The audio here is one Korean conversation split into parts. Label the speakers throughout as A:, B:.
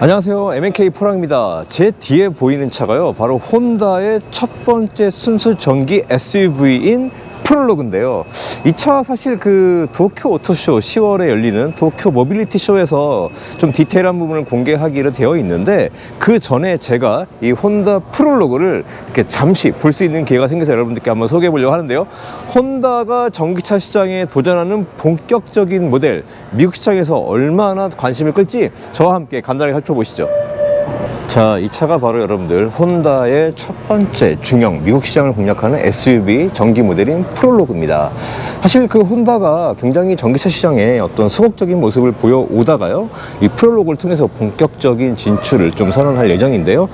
A: 안녕하세요. MNK 포랑입니다. 제 뒤에 보이는 차가요. 바로 혼다의 첫 번째 순수 전기 SUV인 프롤로그인데요. 이 차 사실 그 도쿄 오토쇼 10월에 열리는 도쿄 모빌리티 쇼에서 좀 디테일한 부분을 공개하기로 되어 있는데 그 전에 제가 이 혼다 프롤로그를 이렇게 잠시 볼 수 있는 기회가 생겨서 여러분들께 한번 소개해 보려고 하는데요. 혼다가 전기차 시장에 도전하는 본격적인 모델, 미국 시장에서 얼마나 관심을 끌지 저와 함께 간단하게 살펴보시죠. 자, 이 차가 바로 여러분들 혼다의 첫 번째 중형 미국 시장을 공략하는 SUV 전기 모델인 프롤로그입니다. 사실 그 혼다가 굉장히 전기차 시장에 어떤 소극적인 모습을 보여오다가요, 이 프롤로그를 통해서 본격적인 진출을 좀 선언할 예정인데요.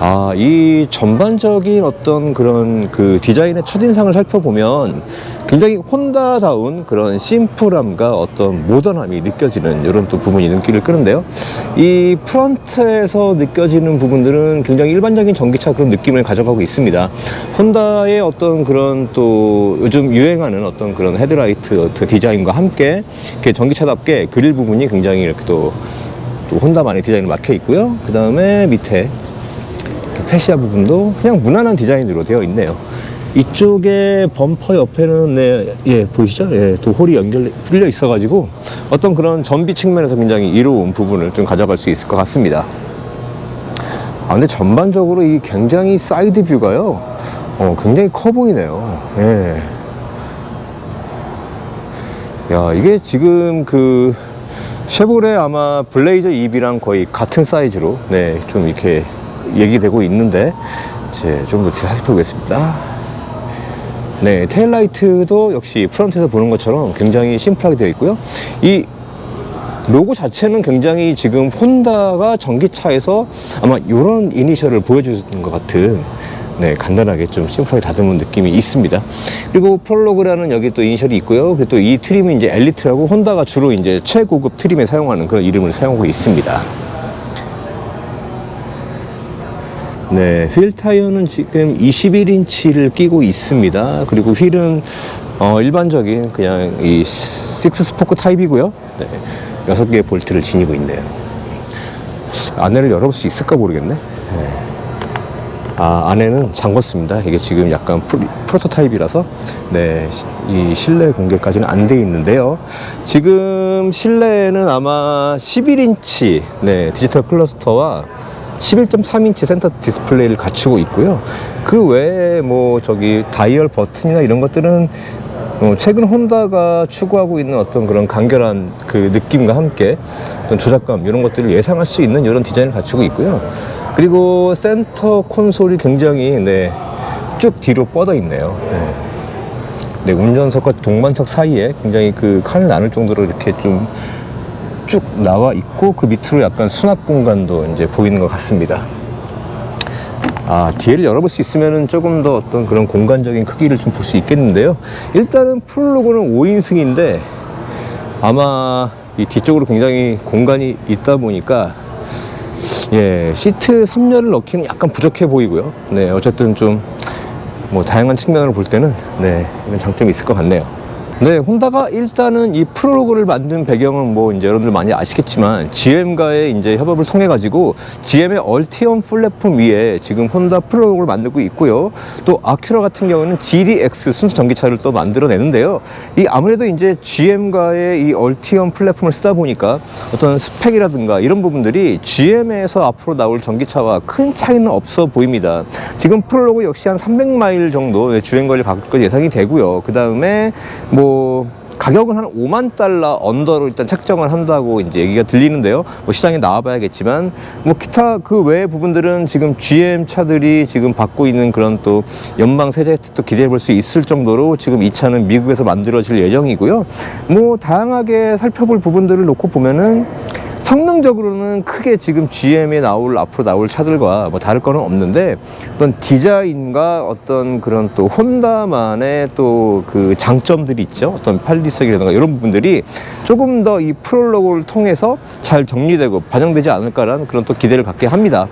A: 아, 이 전반적인 어떤 그런 그 디자인의 첫인상을 살펴보면 굉장히 혼다다운 그런 심플함과 어떤 모던함이 느껴지는 이런 또 부분이 눈길을 끄는데요. 이 프런트에서 느껴지는 부분들은 굉장히 일반적인 전기차 그런 느낌을 가져가고 있습니다. 혼다의 어떤 그런 또 요즘 유행하는 어떤 그런 헤드라이트 디자인과 함께 전기차답게 그릴 부분이 굉장히 이렇게 또, 또 혼다만의 디자인을 막혀 있고요. 그 다음에 밑에 페시아 부분도 그냥 무난한 디자인으로 되어 있네요. 이쪽에 범퍼 옆에는 네, 예, 보이시죠? 예, 또 홀이 연결 뚫려 있어가지고 어떤 그런 전비 측면에서 굉장히 이로운 부분을 좀 가져갈 수 있을 것 같습니다. 아, 근데 전반적으로 이 굉장히 사이드 뷰가요, 어, 굉장히 커 보이네요. 예. 야, 이게 지금 그 쉐보레 아마 블레이저 EV랑 거의 같은 사이즈로 네, 좀 이렇게 얘기되고 있는데 이제 좀 더 살펴보겠습니다. 네, 테일라이트도 역시 프런트에서 보는 것처럼 굉장히 심플하게 되어 있고요. 이 로고 자체는 굉장히 지금 혼다가 전기차에서 아마 이런 이니셜을 보여주는 것 같은 네, 간단하게 좀 심플하게 다듬은 느낌이 있습니다. 그리고 프롤로그라는 여기 또 이니셜이 있고요. 그리고 또 이 트림은 이제 엘리트라고 혼다가 주로 이제 최고급 트림에 사용하는 그런 이름을 사용하고 있습니다. 네, 휠 타이어는 지금 21인치를 끼고 있습니다. 그리고 휠은 어, 일반적인 그냥 이 식스 스포크 타입이고요. 네, 6개의 볼트를 지니고 있네요. 안에를 열어볼 수 있을까 모르겠네. 네. 아, 안에는 잠궜습니다. 이게 지금 약간 프로, 프로토타입이라서, 네, 이 실내 공개까지는 안 돼 있는데요. 지금 실내에는 아마 11인치, 네, 디지털 클러스터와 11.3인치 센터 디스플레이를 갖추고 있고요. 그 외에 뭐 저기 다이얼 버튼이나 이런 것들은 어, 최근 혼다가 추구하고 있는 어떤 그런 간결한 그 느낌과 함께 어떤 조작감 이런 것들을 예상할 수 있는 이런 디자인을 갖추고 있고요. 그리고 센터 콘솔이 굉장히 네, 쭉 뒤로 뻗어 있네요. 네. 네, 운전석과 동반석 사이에 굉장히 그 칸을 나눌 정도로 이렇게 좀 쭉 나와 있고 그 밑으로 약간 수납 공간도 이제 보이는 것 같습니다. 아, 뒤를 열어볼 수 있으면은 조금 더 어떤 그런 공간적인 크기를 좀 볼 수 있겠는데요. 일단은 풀로그는 5인승인데 아마 이 뒤쪽으로 굉장히 공간이 있다 보니까 예, 시트 3열을 넣기는 약간 부족해 보이고요. 네, 어쨌든 좀 뭐 다양한 측면으로 볼 때는 네, 이런 장점이 있을 것 같네요. 네, 혼다가 일단은 이 프롤로그를 만든 배경은 뭐 이제 여러분들 많이 아시겠지만 GM과의 이제 협업을 통해 가지고 GM의 얼티엄 플랫폼 위에 지금 혼다 프롤로그를 만들고 있고요. 또 아큐라 같은 경우는 GDX 순수 전기차를 또 만들어내는데요. 이 아무래도 이제 GM과의 이 얼티엄 플랫폼을 쓰다 보니까 어떤 스펙이라든가 이런 부분들이 GM에서 앞으로 나올 전기차와 큰 차이는 없어 보입니다. 지금 프롤로그 역시 한 300마일 정도 주행 거리를 갖고 것 예상이 되고요. 그 다음에 뭐 가격은 한 5만 달러 언더로 일단 책정을 한다고 이제 얘기가 들리는데요. 뭐 시장에 나와봐야겠지만 뭐 기타 그 외의 부분들은 지금 GM 차들이 지금 받고 있는 그런 또 연방 세제 혜택도 기대해 볼 수 있을 정도로 지금 이 차는 미국에서 만들어질 예정이고요. 뭐 다양하게 살펴볼 부분들을 놓고 보면은 성능적으로는 크게 지금 GM에 나올 앞으로 나올 차들과 뭐 다를 거는 없는데 어떤 디자인과 어떤 그런 또 혼다만의 또 그 장점들이 있죠. 어떤 팔리석이라든가 이런 부분들이 조금 더 이 프롤로그를 통해서 잘 정리되고 반영되지 않을까라는 그런 또 기대를 갖게 합니다.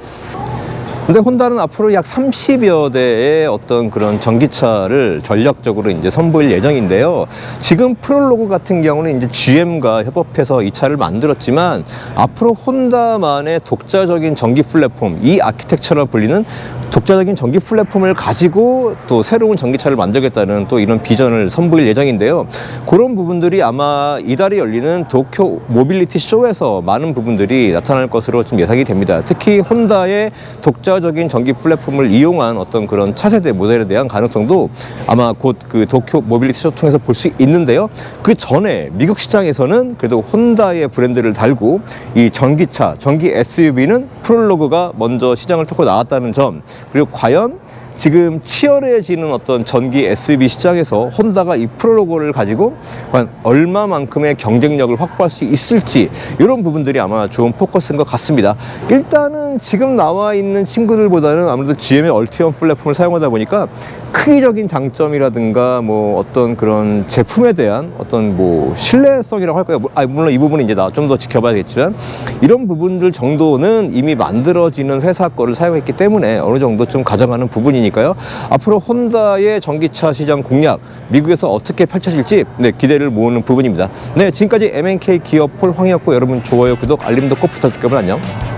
A: 근데 혼다는 앞으로 약 30여 대의 어떤 그런 전기차를 전략적으로 이제 선보일 예정인데요. 지금 프롤로그 같은 경우는 이제 GM과 협업해서 이 차를 만들었지만 앞으로 혼다만의 독자적인 전기 플랫폼, 이 아키텍처라 불리는 독자적인 전기 플랫폼을 가지고 또 새로운 전기차를 만들겠다는 또 이런 비전을 선보일 예정인데요. 그런 부분들이 아마 이달에 열리는 도쿄 모빌리티 쇼에서 많은 부분들이 나타날 것으로 좀 예상이 됩니다. 특히 혼다의 독자 적인 전기 플랫폼을 이용한 어떤 그런 차세대 모델에 대한 가능성도 아마 곧 그 도쿄 모빌리티 쇼 통해서 볼 수 있는데요. 그 전에 미국 시장에서는 그래도 혼다의 브랜드를 달고 이 전기차, 전기 SUV는 프롤로그가 먼저 시장을 뚫고 나왔다는 점 그리고 과연 지금 치열해지는 어떤 전기 SUV 시장에서 혼다가 이 프롤로그를 가지고 과연 얼마만큼의 경쟁력을 확보할 수 있을지 이런 부분들이 아마 좋은 포커스인 것 같습니다. 일단은 지금 나와 있는 친구들보다는 아무래도 GM의 얼티엄 플랫폼을 사용하다 보니까 크기적인 장점이라든가 뭐 어떤 그런 제품에 대한 어떤 뭐 신뢰성이라고 할까요? 뭐- 아, 물론 이 부분은 이제 나 좀 더 지켜봐야겠지만 이런 부분들 정도는 이미 만들어지는 회사 거를 사용했기 때문에 어느 정도 좀 가져가는 부분이 니까요. 앞으로 혼다의 전기차 시장 공략 미국에서 어떻게 펼쳐질지 네, 기대를 모으는 부분입니다. 네, 지금까지 MNK 기어폴 황이었고 여러분 좋아요, 구독, 알림도 꼭 부탁드릴게요. 안녕.